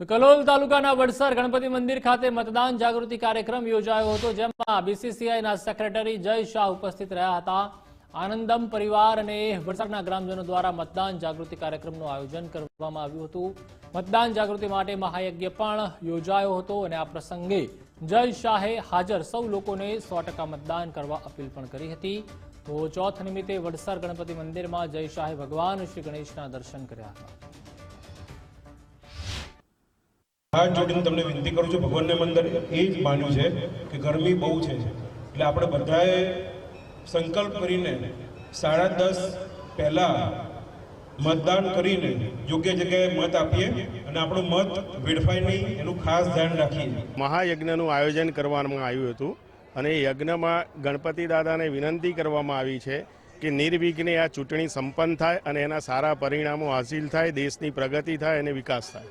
તો કલોલ તાલુકાના વડસર ગણપતિ મંદિર ખાતે મતદાન જાગૃતિ કાર્યક્રમ યોજાયો હતો, જેમાં બીસીસીઆઈના સેક્રેટરી જય શાહ ઉપસ્થિત રહ્યા હતા. આનંદમ પરિવાર અને વડસરના ગ્રામજનો દ્વારા મતદાન જાગૃતિ કાર્યક્રમનું આયોજન કરવામાં આવ્યું હતું. મતદાન જાગૃતિ માટે મહાયજ્ઞ પણ યોજાયો હતો અને આ પ્રસંગે જય શાહે હાજર સૌ લોકોને સો મતદાન કરવા અપીલ પણ કરી હતી. તો ચોથ નિમિત્તે વડસર ગણપતિ મંદિરમાં જય શાહે ભગવાન શ્રી ગણેશના દર્શન કર્યા હતા. હાથ જોડીને તમને વિનંતી કરું છું, ભગવાનને મંદિર એ જ માન્યું છે કે ગરમી બહુ છે. એટલે આપણે બધાએ સંકલ્પ કરીને સાડા દસ પહેલાં મતદાન કરીને યોગ્ય જગ્યાએ મત આપીએ અને આપણો મત વેડફાય નહીં, એનું ખાસ ધ્યાન રાખીએ. મહાયજ્ઞનું આયોજન કરવામાં આવ્યું હતું અને એ યજ્ઞમાં ગણપતિ દાદાને વિનંતી કરવામાં આવી છે કે નિર્વિઘ્ને આ ચૂંટણી સંપન્ન થાય અને એના સારા પરિણામો હાસિલ થાય, દેશની પ્રગતિ થાય અને વિકાસ થાય.